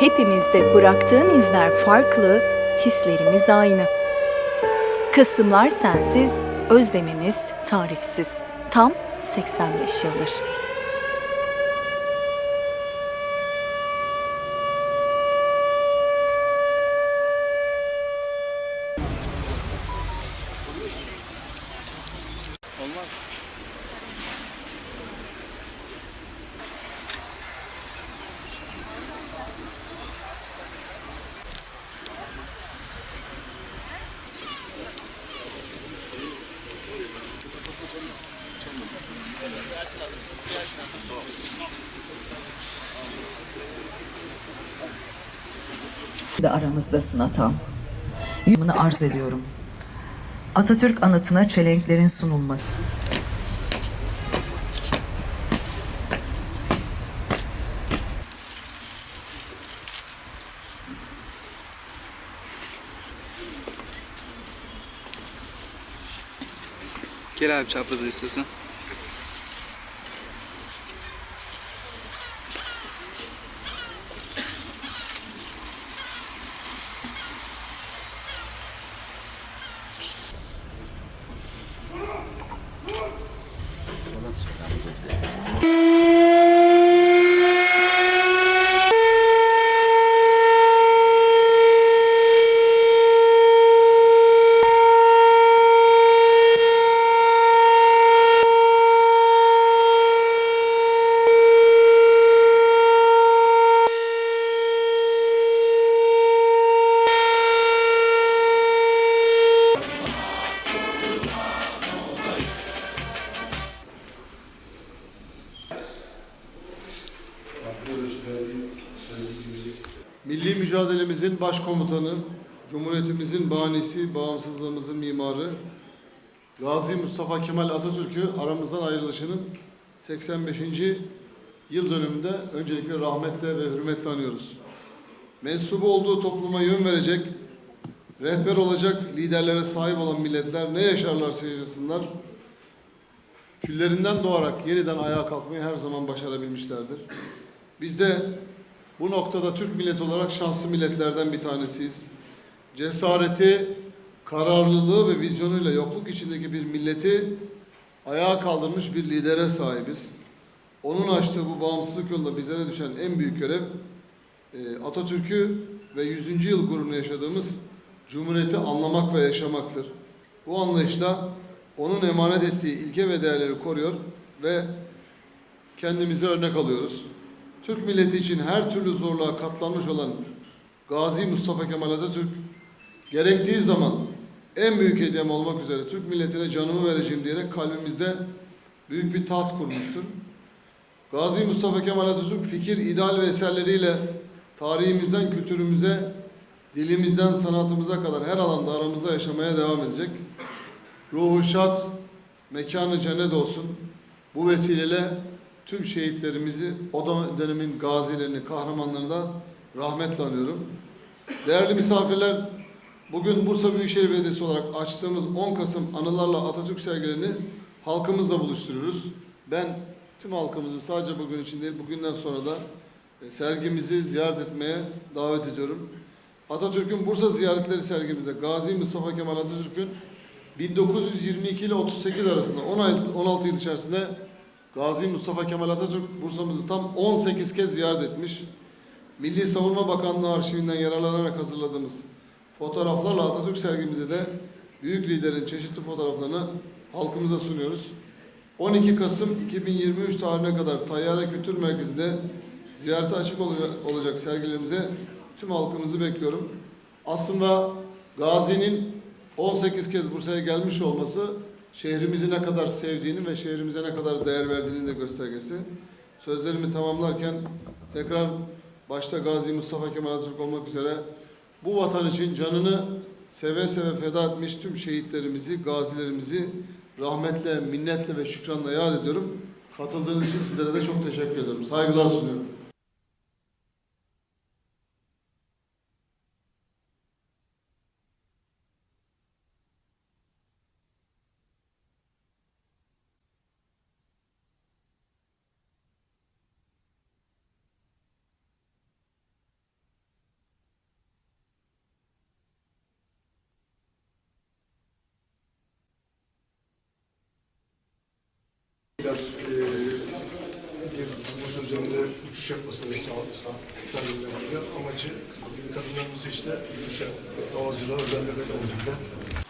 Hepimizde bıraktığın izler farklı, hislerimiz aynı. Kısımlar sensiz, özlemimiz tarifsiz. Tam 85 yıldır. De aramızdasın atam. Yumunu arz ediyorum. Atatürk anıtına çelenklerin sunulması. Gel abi çaprazı istiyorsan. Milli mücadelemizin başkomutanı, Cumhuriyetimizin banisi, bağımsızlığımızın mimarı, Gazi Mustafa Kemal Atatürk'ü aramızdan ayrılışının 85. yıl dönümünde öncelikle rahmetle ve hürmetle anıyoruz. Mensubu olduğu topluma yön verecek, rehber olacak liderlere sahip olan milletler ne yaşarlarsa yaşasınlar, küllerinden doğarak yeniden ayağa kalkmayı her zaman başarabilmişlerdir. Biz de bu noktada Türk milleti olarak şanslı milletlerden bir tanesiyiz. Cesareti, kararlılığı ve vizyonuyla yokluk içindeki bir milleti ayağa kaldırmış bir lidere sahibiz. Onun açtığı bu bağımsızlık yolunda bizlere düşen en büyük görev e, Atatürk'ü ve 100. yıl gururunu yaşadığımız Cumhuriyeti anlamak ve yaşamaktır. Bu anlayışla onun emanet ettiği ilke ve değerleri koruyor ve kendimize örnek alıyoruz. Türk milleti için her türlü zorluğa katlanmış olan Gazi Mustafa Kemal Atatürk gerektiği zaman en büyük hediyem olmak üzere Türk milletine canımı vereceğim diyerek kalbimizde büyük bir taht kurmuştur. Gazi Mustafa Kemal Atatürk fikir, ideal ve eserleriyle tarihimizden kültürümüze, dilimizden sanatımıza kadar her alanda aramızda yaşamaya devam edecek. Ruhu şad, mekanı cennet olsun. Bu vesileyle tüm şehitlerimizi, o dönemin gazilerini, kahramanlarını da rahmetle anıyorum. Değerli misafirler, bugün Bursa Büyükşehir Belediyesi olarak açtığımız 10 Kasım Anılarla Atatürk sergilerini halkımızla buluşturuyoruz. Ben tüm halkımızı sadece bugün için değil, bugünden sonra da e, sergimizi ziyaret etmeye davet ediyorum. Atatürk'ün Bursa ziyaretleri sergimizde Gazi Mustafa Kemal Atatürk'ün 1922 ile 38 arasında 16, 16 yıl içerisinde Gazi Mustafa Kemal Atatürk Bursa'mızı tam 18 kez ziyaret etmiş. Milli Savunma Bakanlığı arşivinden yararlanarak hazırladığımız fotoğraflarla Atatürk sergimizde de büyük liderin çeşitli fotoğraflarını halkımıza sunuyoruz. 12 Kasım 2023 tarihine kadar Tayyare Kültür Merkezi'nde ziyarete açık olacak, sergilerimize tüm halkımızı bekliyorum. Aslında Gazi'nin 18 kez Bursa'ya gelmiş olması şehrimizi ne kadar sevdiğini ve şehrimize ne kadar değer verdiğini de göstergesi. Sözlerimi tamamlarken tekrar başta Gazi Mustafa Kemal Atatürk olmak üzere bu vatan için canını seve seve feda etmiş tüm şehitlerimizi, gazilerimizi rahmetle, minnetle ve şükranla yad ediyorum. Katıldığınız için sizlere de çok teşekkür ediyorum. Saygılar sunuyorum. Bu üzerinde uçuş yapmasını sağlamışlar. Amacı kadınlarımızı işte uçuşa, havacılar özellikle olacaklar.